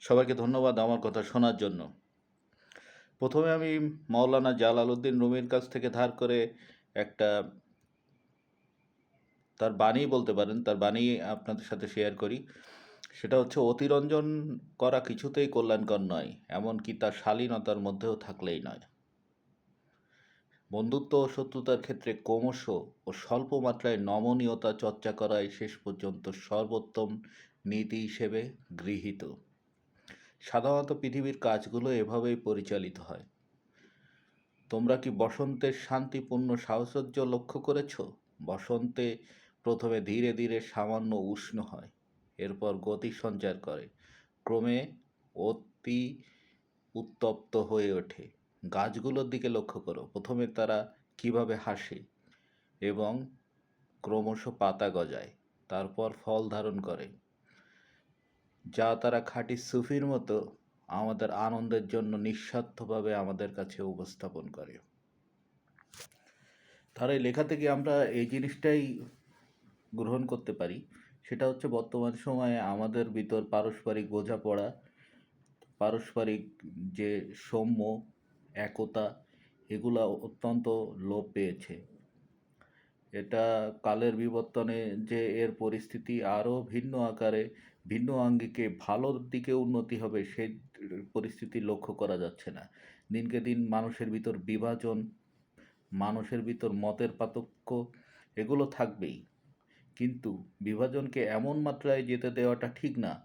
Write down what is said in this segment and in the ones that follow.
সবাইকে ধন্যবাদ আমার কথা শোনার জন্য। প্রথমে আমি মাওলানা জালালউদ্দিন রুমির কাছ থেকে ধার করে একটা তার বাণী বলতে পারেন, তার বাণী আপনাদের সাথে শেয়ার করি। সেটা হচ্ছে, অতিরঞ্জন করা কিছুতেই কল্যাণকর নয়, এমনকি তার শালীনতার মধ্যেও থাকলেই নয়। বন্ধুত্ব ও শত্রুতার ক্ষেত্রে ক্রমশ ও স্বল্প মাত্রায় নমনীয়তা চর্চা করাই শেষ পর্যন্ত সর্বোত্তম নীতি হিসেবে গৃহীত। সাধারণত পৃথিবীর কাজগুলো এভাবেই পরিচালিত হয়। তোমরা কি বসন্তের শান্তিপূর্ণ সাহচর্য লক্ষ্য করেছ? বসন্তে প্রথমে ধীরে ধীরে সামান্য উষ্ণ হয়, এরপর গতি সঞ্চার করে। ক্রমে অতি উত্তপ্ত হয়ে ওঠে। গাছগুলোর দিকে লক্ষ্য করো, প্রথমে তারা কীভাবে হাসে এবং ক্রমশ পাতা গজায়, তারপর ফল ধারণ করে। যা তারা খাঁটি সুফির মতো আমাদের আনন্দের জন্য নিঃস্বার্থভাবে আমাদের কাছে উপস্থাপন করে। তার এই লেখা থেকে আমরা এই জিনিসটাই গ্রহণ করতে পারি, সেটা হচ্ছে বর্তমান সময়ে আমাদের ভিতর পারস্পরিক বোঝাপড়া, পারস্পরিক যে সৌম্য, একতা, এগুলা অত্যন্ত লোপ পেয়েছে। এটা কালের বিবর্তনে যে এর পরিস্থিতি আরও ভিন্ন আকারে, ভিন্ন আঙ্গিকে ভালোর দিকে উন্নতি হবে, সেই পরিস্থিতি লক্ষ্য করা যাচ্ছে না। দিনকে দিন মানুষের ভিতর বিভাজন, মানুষের ভিতর মতের পার্থক্য, এগুলো থাকবেই। কিন্তু বিভাজনকে এমন মাত্রায় যেতে দেওয়াটা ঠিক না,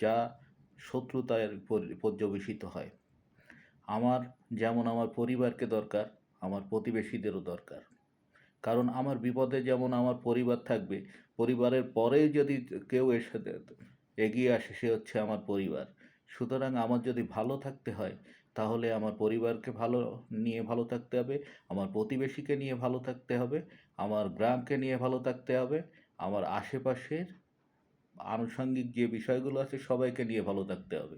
যা শত্রুতায় পর- পর্যবেসিত হয়। আমার, যেমন আমার পরিবারকে দরকার, আমার প্রতিবেশীদেরও দরকার। কারণ আমার বিপদে যেমন আমার পরিবার থাকবে, পরিবারের পরে যদি কেউ এসে এগিয়ে আসে, সে হচ্ছে আমার পরিবার। সুতরাং আমার যদি ভালো থাকতে হয়, তাহলে আমার পরিবারকে ভালো নিয়ে ভালো থাকতে হবে, আমার প্রতিবেশীকে নিয়ে ভালো থাকতে হবে, আমার গ্রামকে নিয়ে ভালো থাকতে হবে, আমার আশেপাশের আনুষঙ্গিক যে বিষয়গুলো আছে, সবাইকে নিয়ে ভালো থাকতে হবে।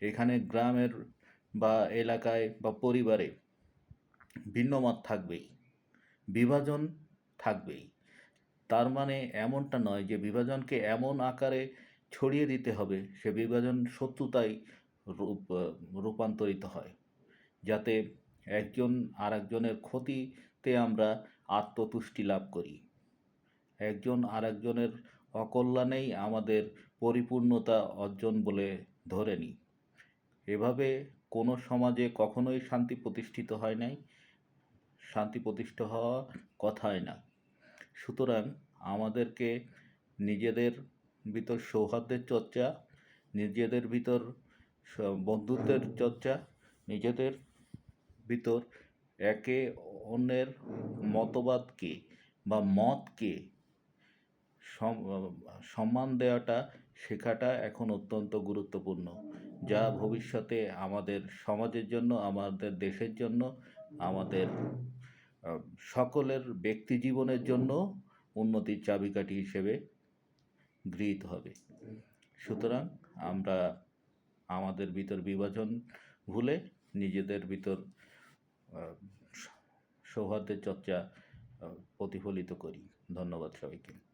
এখানে গ্রামের বা এলাকায় বা পরিবারে ভিন্ন মত থাকবেই। বিভাজন থাকবেই। তার মানে এমনটা নয় যে বিভাজনকে এমন আকারে ছড়িয়ে দিতে হবে, সে বিভাজন শত্রুতায় রূপ, রূপান্তরিত হয়, যাতে একজন আর একজনের ক্ষতিতে আমরা আত্মতুষ্টি লাভ করি। একজন আর একজনের অকল্যাণেই আমাদের পরিপূর্ণতা অর্জন বলে ধরে নিই এভাবে কোনো সমাজে কখনোই শান্তি প্রতিষ্ঠিত হয় নাই। শান্তি প্রতিষ্ঠা হওয়া কথাই না। সুতরাং আমাদেরকে নিজেদের ভিতর সৌহার্দ্যের চর্চা, নিজেদের ভিতর বন্ধুত্বের চর্চা, নিজেদের ভিতর একে অন্যের মতবাদকে বা মতকে সম- সম্মান দেওয়াটা শেখাটা এখন অত্যন্ত গুরুত্বপূর্ণ। যা ভবিষ্যতে আমাদের সমাজের জন্য, আমাদের দেশের জন্য আমাদের সকলের ব্যক্তি জীবনের জন্য উন্নতির চাবিকাঠি হিসেবে গৃহীত হবে। সুতরাং আমরা আমাদের ভিতর বিভাজন ভুলে নিজেদের ভিতর সৌহার্দ্যের চর্চা প্রতিফলিত করি। ধন্যবাদ সবাইকে।